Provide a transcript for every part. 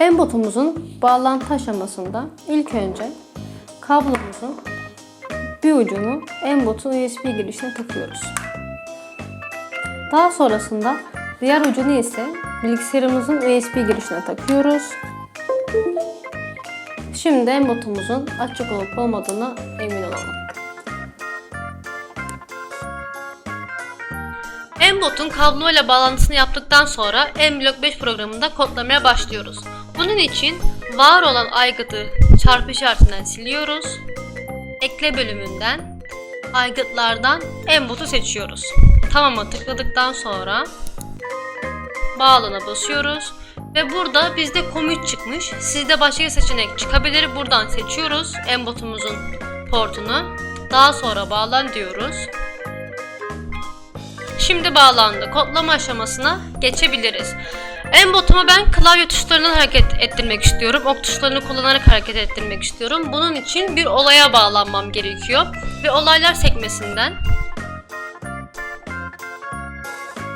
Embotumuzun bağlantı aşamasında ilk önce kablomuzun bir ucunu embotun USB girişine takıyoruz. Daha sonrasında diğer ucunu ise bilgisayarımızın USB girişine takıyoruz. Şimdi embotumuzun açık olup olmadığına emin olalım. Mbot'un kabloyla bağlantısını yaptıktan sonra MBlock 5 programında kodlamaya başlıyoruz. Bunun için var olan aygıtı çarpı işaretinden siliyoruz. Ekle bölümünden aygıtlardan Mbot'u seçiyoruz. Tamam'a tıkladıktan sonra bağlana basıyoruz. Ve burada bizde commit çıkmış. Sizde başka seçenek çıkabilir. Buradan seçiyoruz Mbot'umuzun portunu. Daha sonra bağlan diyoruz. Şimdi bağlandı. Kodlama aşamasına geçebiliriz. En botuma ben klavye tuşlarından hareket ettirmek istiyorum. Ok tuşlarını kullanarak hareket ettirmek istiyorum. Bunun için bir olaya bağlanmam gerekiyor. Ve olaylar sekmesinden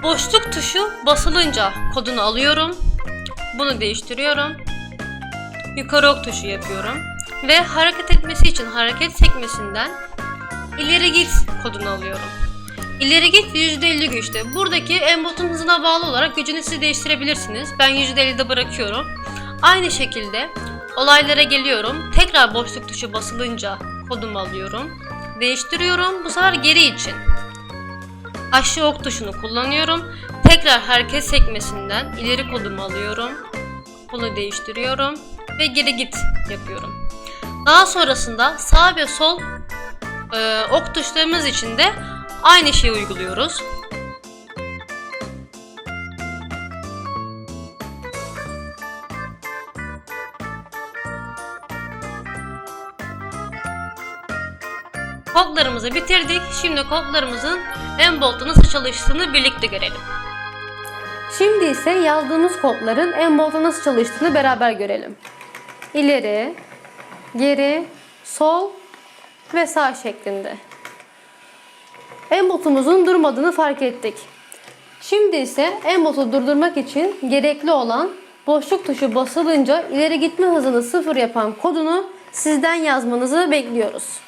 boşluk tuşu basılınca kodunu alıyorum. Bunu değiştiriyorum. Yukarı ok tuşu yapıyorum. Ve hareket etmesi için hareket sekmesinden ileri git kodunu alıyorum. İleri git %50 güçte. Buradaki embotun hızına bağlı olarak gücünü siz değiştirebilirsiniz. Ben %50'de bırakıyorum. Aynı şekilde olaylara geliyorum. Tekrar boşluk tuşu basılınca kodumu alıyorum. Değiştiriyorum. Bu sefer geri için. Aşağı ok tuşunu kullanıyorum. Tekrar hareket sekmesinden ileri kodumu alıyorum. Bunu değiştiriyorum. Ve geri git yapıyorum. Daha sonrasında sağ ve sol e, ok tuşlarımız için de aynı şeyi uyguluyoruz. Kodlarımızı bitirdik. Şimdi kodlarımızın Embolt'ta nasıl çalıştığını birlikte görelim. Şimdi ise yazdığımız kodların Embolt'ta nasıl çalıştığını beraber görelim. İleri, geri, sol ve sağ şeklinde. Embotumuzun durmadığını fark ettik. Şimdi ise embotu durdurmak için gerekli olan boşluk tuşu basılınca ileri gitme hızını sıfır yapan kodunu sizden yazmanızı bekliyoruz.